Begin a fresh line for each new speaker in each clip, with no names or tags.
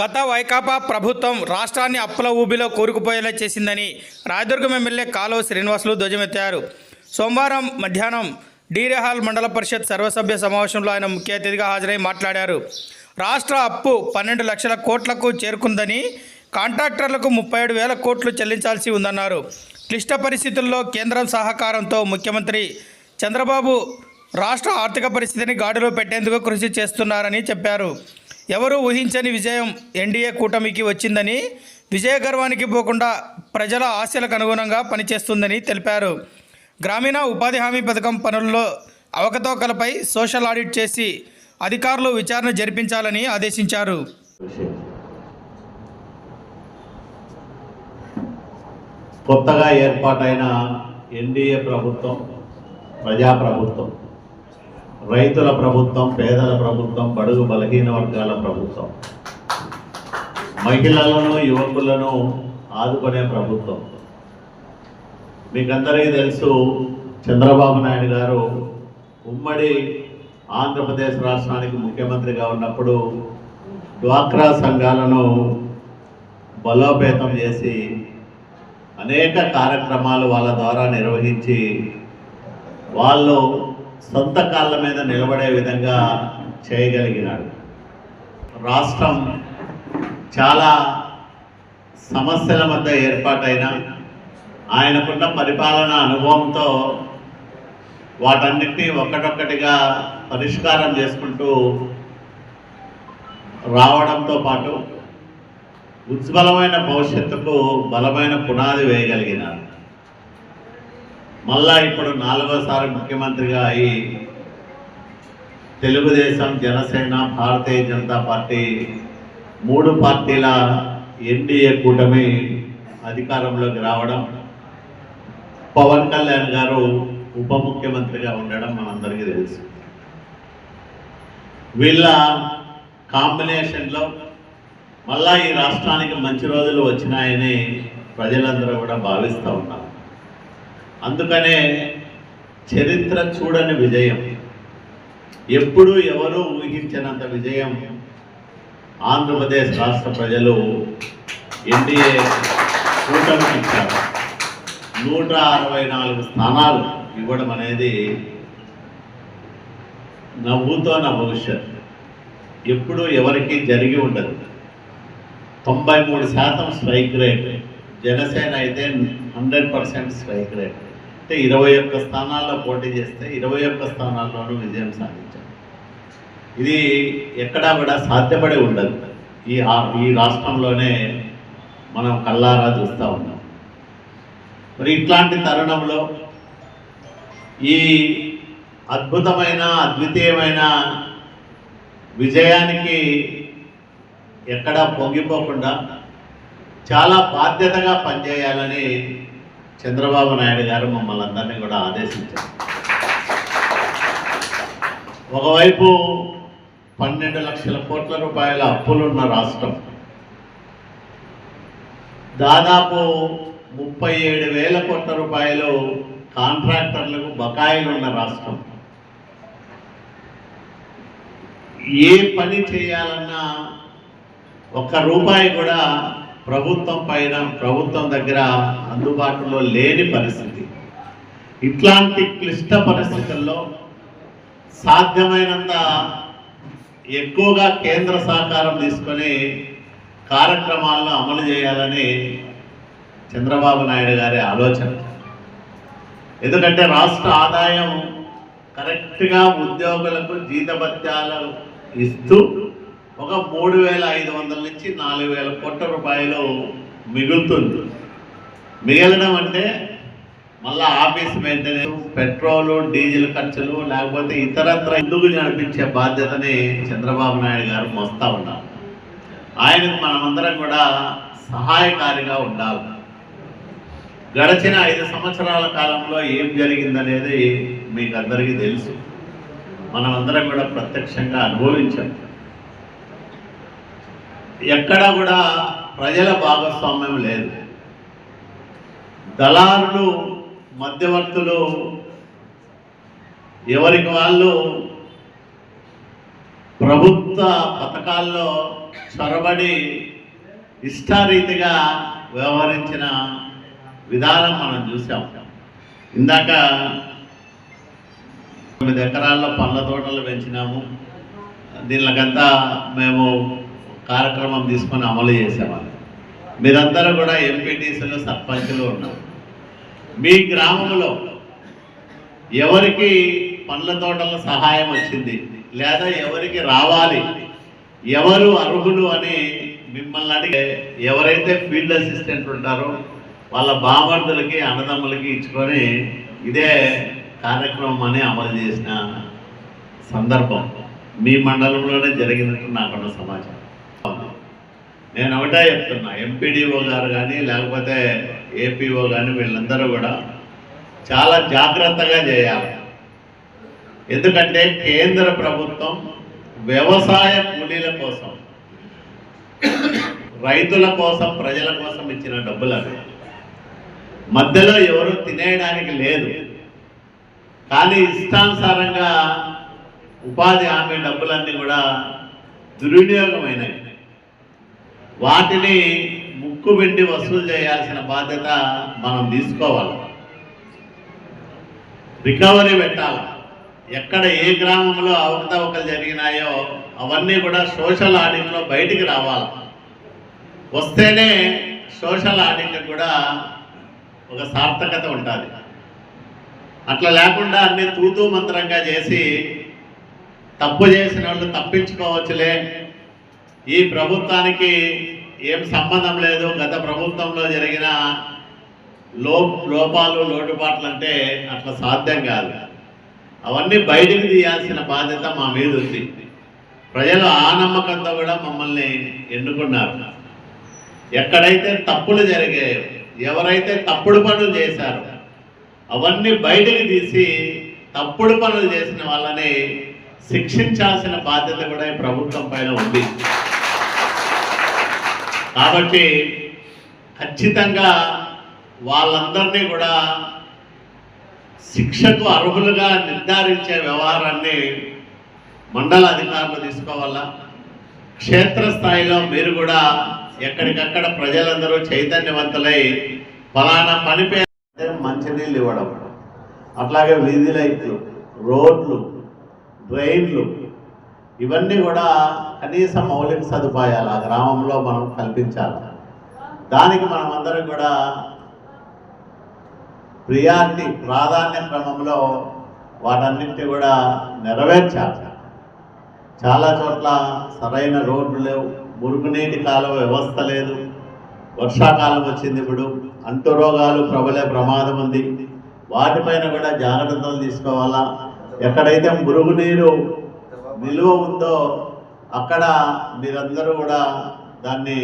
గత వైకాపా ప్రభుత్వం రాష్ట్రాన్ని అప్పుల ఊబిలో కూరుకుపోయేలా చేసిందని రాయదుర్గం ఎమ్మెల్యే కాలువ శ్రీనివాసులు ధ్వజమెత్తారు. సోమవారం మధ్యాహ్నం డీరేహాల్ మండల పరిషత్ సర్వసభ్య సమావేశంలో ఆయన ముఖ్య అతిథిగా హాజరై మాట్లాడారు. రాష్ట్ర అప్పు పన్నెండు లక్షల కోట్లకు చేరుకుందని కాంట్రాక్టర్లకు ముప్పై ఏడు వేల కోట్లు చెల్లించాల్సి ఉందన్నారు. క్లిష్ట పరిస్థితుల్లో కేంద్రం సహకారంతో ముఖ్యమంత్రి చంద్రబాబు రాష్ట్ర ఆర్థిక పరిస్థితిని గాడిలో పెట్టేందుకు కృషి చేస్తున్నారని చెప్పారు. ఎవరూ ఊహించని విజయం ఎన్డీఏ కూటమికి వచ్చిందని విజయ గర్వానికి పోకుండా ప్రజల ఆశలకు అనుగుణంగా పనిచేస్తుందని తెలిపారు. గ్రామీణ ఉపాధి హామీ పథకం పనుల్లో అవకతవకలపై సోషల్ ఆడిట్ చేసి అధికారులు విచారణ జరిపించాలని ఆదేశించారు.
కొత్తగా ఏర్పాటైన ఎన్డీఏ ప్రభుత్వం ప్రజాప్రభుత్వం రైతుల ప్రభుత్వం పేదల ప్రభుత్వం బడుగు బలహీన వర్గాల ప్రభుత్వం. మహిళలను యువకులను ఆదుకునే ప్రభుత్వం. మీకందరికీ తెలుసు చంద్రబాబు నాయుడు గారు ఉమ్మడి ఆంధ్రప్రదేశ్ రాష్ట్రానికి ముఖ్యమంత్రిగా ఉన్నప్పుడు డ్వాక్రా సంఘాలను బలోపేతం చేసి అనేక కార్యక్రమాలు వాళ్ళ ద్వారా నిర్వహించి వాళ్ళు సొంత కాళ్ళ మీద నిలబడే విధంగా చేయగలిగినాడు. రాష్ట్రం చాలా సమస్యల మధ్య ఏర్పాటైన ఆయనకున్న పరిపాలన అనుభవంతో వాటన్నిటినీ ఒక్కటొక్కటిగా పరిష్కారం చేసుకుంటూ రావడంతో పాటు ఉజ్వలమైన భవిష్యత్తుకు బలమైన పునాది వేయగలిగినారు మళ్ళా ఇప్పుడు నాలుగోసారి ముఖ్యమంత్రిగా అయి తెలుగుదేశం జనసేన భారతీయ జనతా పార్టీ మూడు పార్టీల ఎన్డీఏ కూటమి అధికారంలోకి రావడం పవన్ కళ్యాణ్ గారు ఉప ముఖ్యమంత్రిగా ఉండడం మనందరికీ తెలుసు. వీళ్ళ కాంబినేషన్లో మళ్ళా ఈ రాష్ట్రానికి మంచి రోజులు వచ్చినాయని ప్రజలందరూ కూడా భావిస్తూ ఉన్నారు. అందుకనే చరిత్ర చూడని విజయం. ఎప్పుడూ ఎవరూ ఊహించినంత విజయం. ఆంధ్రప్రదేశ్ రాష్ట్ర ప్రజలు ఎన్డీఏ కూటమికి ఇచ్చారు. నూట అరవై నాలుగు స్థానాలు ఇవ్వడం అనేది నవ్వుతో నా భవిష్యత్. ఎప్పుడు ఎవరికి జరిగి ఉండదు. తొంభై మూడు శాతం స్ట్రైక్ రేట్. జనసేన అయితే హండ్రెడ్ పర్సెంట్ స్ట్రైక్ రేట్. అంటే ఇరవై ఒక్క స్థానాల్లో పోటీ చేస్తే ఇరవై ఒక్క స్థానాల్లోనూ విజయం సాధించారు ఇది ఎక్కడా కూడా సాధ్యపడి ఉండదు. ఈ ఈ రాష్ట్రంలోనే మనం కల్లారా చూస్తూ ఉన్నాం. మరి ఇట్లాంటి తరుణంలో ఈ అద్భుతమైన అద్వితీయమైన విజయానికి ఎక్కడా పొంగిపోకుండా చాలా బాధ్యతగా పనిచేయాలని చంద్రబాబు నాయుడు గారు మమ్మల్ని అందరినీ కూడా ఆదేశించారు. ఒకవైపు పన్నెండు లక్షల కోట్ల రూపాయల అప్పులున్న రాష్ట్రం. దాదాపు ముప్పై ఏడు వేల కోట్ల రూపాయలు కాంట్రాక్టర్లకు బకాయిలున్న రాష్ట్రం. ఏ పని చేయాలన్నా ఒక్క రూపాయి కూడా ప్రభుత్వం పైన ప్రభుత్వం దగ్గర అందుబాటులో లేని పరిస్థితి. ఇట్లాంటి క్లిష్ట పరిస్థితుల్లో సాధ్యమైనంత ఎక్కువగా కేంద్ర సహకారం తీసుకొని కార్యక్రమాలను అమలు చేయాలని చంద్రబాబు నాయుడు గారి ఆలోచన. ఎందుకంటే రాష్ట్ర ఆదాయం కరెక్ట్గా ఉద్యోగులకు జీతభత్యాలు ఇస్తూ ఒక మూడు వేల ఐదు వందల నుంచి నాలుగు వేల కోట్ల రూపాయలు మిగులుతుంది. మిగలడం అంటే మళ్ళీ ఆఫీస్ మెయింటెనెన్స్ పెట్రోలు డీజిల్ ఖర్చులు లేకపోతే ఇతరత్ర ఎందుకు నడిపించే బాధ్యతని చంద్రబాబు నాయుడు గారు మోస్తా ఉన్నారు. ఆయనకు మనమందరం కూడా సహాయకారిగా ఉండాలి. గడిచిన ఐదు సంవత్సరాల కాలంలో ఏం జరిగిందనేది మీకు అందరికీ తెలుసు. మనమందరం కూడా ప్రత్యక్షంగా అనుభవించాం. ఎక్కడ కూడా ప్రజల భాగస్వామ్యం లేదు. దళారులు మధ్యవర్తులు ఎవరికి వాళ్ళు ప్రభుత్వ పథకాల్లో చొరబడి ఇష్టారీతిగా వ్యవహరించిన విధానం మనం చూసాం ఇందాక తొమ్మిది ఎకరాల్లో పండ్ల తోటలు పెంచినాము. దీనికంతా మేము కార్యక్రమం తీసుకొని అమలు చేసేవాళ్ళు. మీరందరూ కూడా ఎంపీటీసీలు సర్పంచ్లు ఉన్నారు. మీ గ్రామంలో ఎవరికి పండ్ల తోటల సహాయం వచ్చింది? లేదా ఎవరికి రావాలి? ఎవరు అర్హులు అని మిమ్మల్ని అడిగే ఎవరైతే ఫీల్డ్ అసిస్టెంట్ ఉంటారో వాళ్ళ బామర్దులకి అన్నదమ్ములకి ఇచ్చుకొని ఇదే కార్యక్రమం అని అమలు చేసిన సందర్భం మీ మండలంలోనే జరిగినట్టు నాకున్న సమాచారం. నేను ఒకటే చెప్తున్నా ఎంపీడీఓ గారు కానీ లేకపోతే ఏపీఓ కానీ వీళ్ళందరూ కూడా చాలా జాగ్రత్తగా చేయాలి. ఎందుకంటే కేంద్ర ప్రభుత్వం వ్యవసాయ కూలీల కోసం రైతుల కోసం ప్రజల కోసం ఇచ్చిన డబ్బులు అవి. మధ్యలో ఎవరు తినేయడానికి లేదు. కానీ ఇష్టానుసారంగా ఉపాధి హామీ డబ్బులన్నీ కూడా దుర్వినియోగమైనవి. వాటిని ముక్కు పెట్టి వసూలు చేయాల్సిన బాధ్యత మనం తీసుకోవాలి. రికవరీ పెట్టాలి. ఎక్కడ ఏ గ్రామంలో అవకతవకలు జరిగినాయో అవన్నీ కూడా సోషల్ ఆడిట్లో బయటికి రావాలి. వస్తేనే సోషల్ ఆడిట్ కూడా ఒక సార్థకత ఉంటుంది అట్లా లేకుండా అన్ని తూతూ మంత్రంగా చేసి తప్పు చేసిన వాళ్ళు తప్పించుకోవచ్చులే ఈ ప్రభుత్వానికి ఏం సంబంధం లేదు. గత ప్రభుత్వంలో జరిగిన లో లోపాలు లోటుపాట్లు అంటే అట్లా సాధ్యం కాదు. అవన్నీ బయటికి తీయాల్సిన బాధ్యత మా మీద ఉంది. ప్రజలు ఆ నమ్మకంతో కూడా మమ్మల్ని ఎన్నుకున్నారు. ఎక్కడైతే తప్పులు జరిగాయో ఎవరైతే తప్పుడు పనులు చేశారో అవన్నీ బయటికి తీసి తప్పుడు పనులు చేసిన వాళ్ళని శిక్షించాల్సిన బాధ్యత కూడా ఈ ప్రభుత్వం పైన ఉంది. కాబట్టి ఖచ్చితంగా వాళ్ళందరినీ కూడా శిక్షకు అర్హులుగా నిర్ధారించే వ్యవహారాన్ని మండల అధికారులు తీసుకోవాలా? క్షేత్రస్థాయిలో మీరు కూడా ఎక్కడికక్కడ ప్రజలందరూ చైతన్యవంతులై ఫలానా పని పేరు మంచినీళ్ళు ఇవ్వడం. అట్లాగే వీధి లైట్లు రోడ్లు డ్రైన్లు ఇవన్నీ కూడా కనీస మౌలిక సదుపాయాలు ఆ గ్రామంలో మనం కల్పించాలి. దానికి మనం అందరం కూడా ప్రియారిటీ ప్రాధాన్య క్రమంలో వాటన్నింటినీ కూడా నెరవేర్చాలి. చాలా చోట్ల సరైన రోడ్లు లేవు మురుగునీటి కాలువ వ్యవస్థ లేదు వర్షాకాలం వచ్చింది ఇప్పుడు అంటు రోగాలు ప్రబలే ప్రమాదం ఉంది. వాటిపైన కూడా జాగ్రత్తలు తీసుకోవాలా? ఎక్కడైతే మురుగునీరు నిలువ ఉందో అక్కడ మీరందరూ కూడా దాన్ని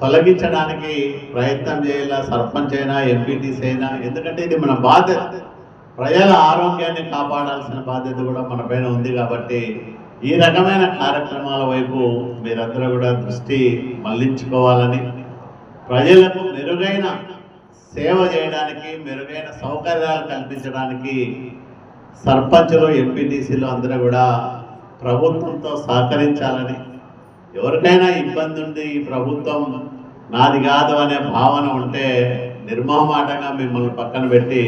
తొలగించడానికి ప్రయత్నం చేయాల? సర్పంచ్ అయినా ఎంపీటీసీ అయినా? ఎందుకంటే ఇది మన బాధ్యత. ప్రజల ఆరోగ్యాన్ని కాపాడాల్సిన బాధ్యత కూడా మన పైన ఉంది కాబట్టి ఈ రకమైన కార్యక్రమాల వైపు మీరందరూ కూడా దృష్టి మళ్ళించుకోవాలని ప్రజలకు మెరుగైన సేవ చేయడానికి మెరుగైన సౌకర్యాలు కల్పించడానికి సర్పంచ్లు ఎంపీటీసీలు అందరూ కూడా ప్రభుత్వంతో సహకరించాలని. ఎవరికైనా ఇబ్బంది ఉంది ఈ ప్రభుత్వం నాది కాదు అనే భావన ఉంటే నిర్మోహమాటంగా మిమ్మల్ని పక్కన పెట్టి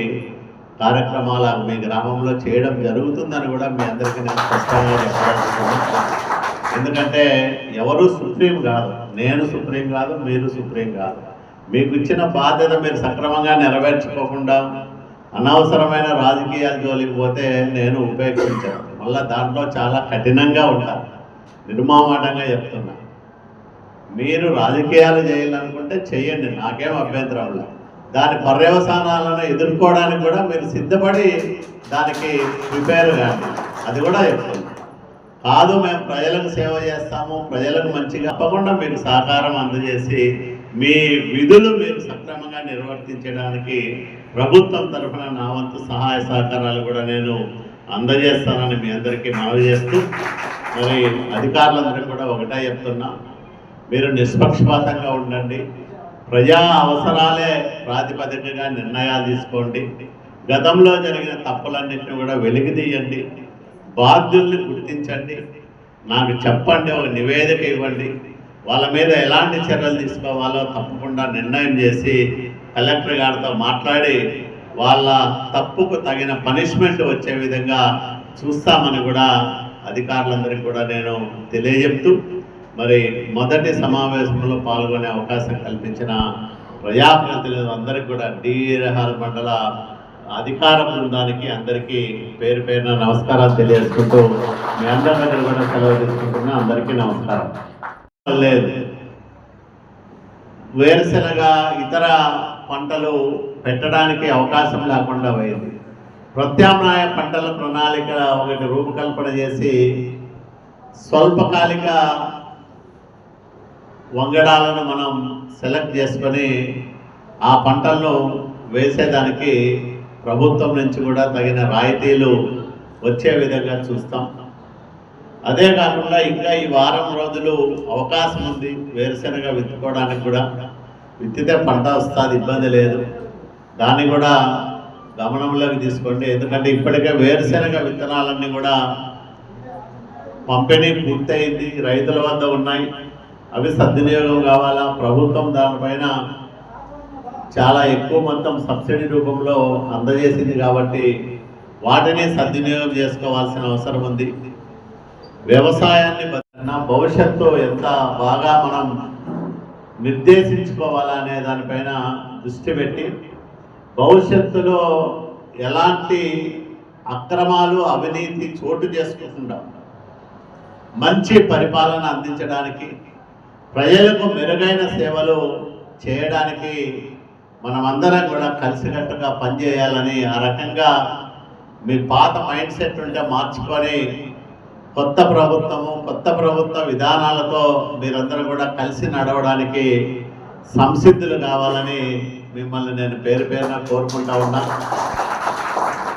కార్యక్రమాలు మీ గ్రామంలో చేయడం జరుగుతుందని కూడా మీ అందరికీ నేను స్పష్టంగా చెప్పాలనుకుంటున్నాను ఎందుకంటే ఎవరు సుప్రీం కాదు. నేను సుప్రీం కాదు మీరు సుప్రీం కాదు. మీకు ఇచ్చిన బాధ్యత మీరు సక్రమంగా నెరవేర్చుకోకుండా అనవసరమైన రాజకీయాల జోలికి పోతే నేను ఉపయోగించాను. మళ్ళీ దాంట్లో చాలా కఠినంగా ఉంటాను నిర్మామాటంగా చెప్తున్నా. మీరు రాజకీయాలు చేయాలనుకుంటే చేయండి. నాకేం అభ్యంతరం లేదు. దాని పర్యవసానాలను ఎదుర్కోవడానికి కూడా మీరు సిద్ధపడి దానికి ప్రిపేర్ కానీ అది కూడా చెప్తున్నా. కాదు మేము ప్రజలకు సేవ చేస్తాము. ప్రజలకు మంచిగా తప్పకుండా మీకు సహకారం అందజేసి మీ విధులు మీరు సక్రమంగా నిర్వర్తించడానికి ప్రభుత్వం తరఫున నా వంతు సహాయ సహకారాలు కూడా నేను అందజేస్తానని మీ అందరికీ మనవి చేస్తూ మరి అధికారులందరికీ కూడా ఒకటే చెప్తున్నా. మీరు నిష్పక్షపాతంగా ఉండండి. ప్రజా అవసరాలే ప్రాతిపదికగా నిర్ణయాలు తీసుకోండి. గతంలో జరిగిన తప్పులన్నింటినీ కూడా వెలికి తీయండి. బాధ్యుల్ని గుర్తించండి. నాకు చెప్పండి ఒక నివేదిక ఇవ్వండి. వాళ్ళ మీద ఎలాంటి చర్యలు తీసుకోవాలో తప్పకుండా నిర్ణయం చేసి కలెక్టర్ గారితో మాట్లాడి వాళ్ళ తప్పుకు తగిన పనిష్మెంట్ వచ్చే విధంగా చూస్తామని కూడా అధికారులందరికీ కూడా నేను తెలియజెప్తూ మరి మొదటి సమావేశంలో పాల్గొనే అవకాశం కల్పించిన ప్రజాప్రతినిధులు అందరికీ కూడా డిఆర్ఆర్ మండల అధికార బృందానికి అందరికీ పేరు పేరున నమస్కారాలు తెలియజేసుకుంటూ మీ అందరి దగ్గర కూడా సెలవు తీసుకుంటున్నా. అందరికీ నమస్కారం. లేదు. వేరుశెనగ ఇతర పంటలు పెట్టడానికి అవకాశం లేకుండా పోయింది. ప్రత్యామ్నాయ పంటల ప్రణాళిక ఒకటి రూపకల్పన చేసి స్వల్పకాలిక వంగడాలను మనం సెలెక్ట్ చేసుకొని ఆ పంటలను వేసేదానికి ప్రభుత్వం నుంచి కూడా తగిన రాయితీలు వచ్చే విధంగా చూస్తాం. అదే కాకుండా ఇంకా ఈ వారం రోజులు అవకాశం ఉంది వేరుశెనగ విత్తుకోవడానికి కూడా. విత్తితే పంట వస్తుంది ఇబ్బంది లేదు. దాన్ని కూడా గమనంలోకి తీసుకోండి. ఎందుకంటే ఇప్పటికే వేరుశెనగ విత్తనాలన్నీ కూడా పంపిణీ పూర్తయింది రైతుల వద్ద ఉన్నాయి. అవి సద్వినియోగం కావాలా? ప్రభుత్వం దానిపైన చాలా ఎక్కువ మొత్తం సబ్సిడీ రూపంలో అందజేసింది కాబట్టి వాటిని సద్వినియోగం చేసుకోవాల్సిన అవసరం ఉంది. వ్యవసాయాన్ని నా భవిష్యత్తు ఎంత బాగా మనం నిర్దేశించుకోవాలనే దానిపైన దృష్టి పెట్టి భవిష్యత్తులో ఎలాంటి అక్రమాలు అవినీతి చోటు చేసుకోకుండా మంచి పరిపాలన అందించడానికి ప్రజలకు మెరుగైన సేవలు చేయడానికి మనమందరం కూడా కలిసికట్టుగా పనిచేయాలని ఆ రకంగా మీ పాత మైండ్ సెట్ ఉంటే మార్చుకొని కొత్త ప్రభుత్వము కొత్త ప్రభుత్వ విధానాలతో మీరందరూ కూడా కలిసి నడవడానికి సంసిద్ధులు కావాలని మిమ్మల్ని నేను పేరు పేరున కోరుకుంటా ఉన్నా